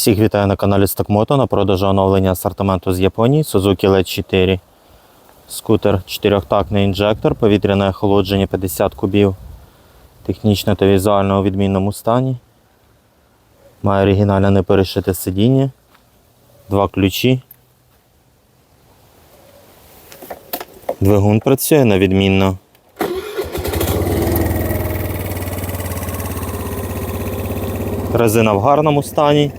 Всіх вітаю на каналі Стокмото на продажу оновлення асортименту з Японії Suzuki LED 4. Скутер 4-тактний інжектор, повітряне охолодження 50 кубів. Технічно та візуально у відмінному стані. Має оригінальне неперешите сидіння. Два ключі. Двигун працює на відмінно. Резина в гарному стані.